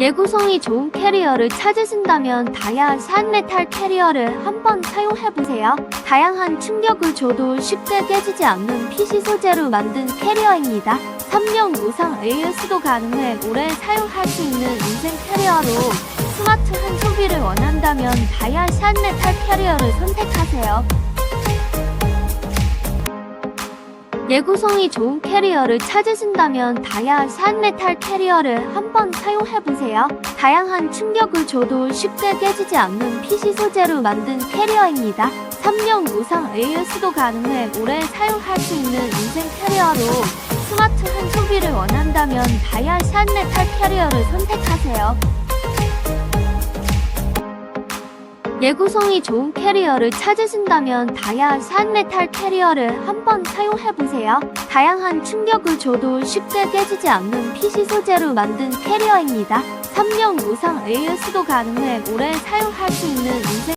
예구성이 좋은 캐리어를 찾으신다면 다이아 샷메탈 캐리어를 한번 사용해보세요. 다양한 충격을 줘도 쉽게 깨지지 않는 PC 소재로 만든 캐리어입니다. 3년 무상 AS도 가능해 오래 사용할 수 있는 인생 캐리어로 스마트한 소비를 원한다면 다이아 샷 메탈 캐리어를 선택하세요. 예구성이 좋은 캐리어를 찾으신다면 다이아 샷메탈 캐리어를 한번 사용해보세요. 다양한 충격을 줘도 쉽게 깨지지 않는 PC 소재로 만든 캐리어입니다. 3년 무상 AS도 가능해 오래 사용할 수 있는 인생 캐리어로 스마트한 소비를 원한다면 다이아 샷메탈 캐리어를 선택하세요. 예구성이 좋은 캐리어를 찾으신다면 다이아 샷메탈 캐리어를 한번 사용해보세요. 다양한 충격을 줘도 쉽게 깨지지 않는 PC 소재로 만든 캐리어입니다. 3년 무상 AS도 가능해 오래 사용할 수 있는 인생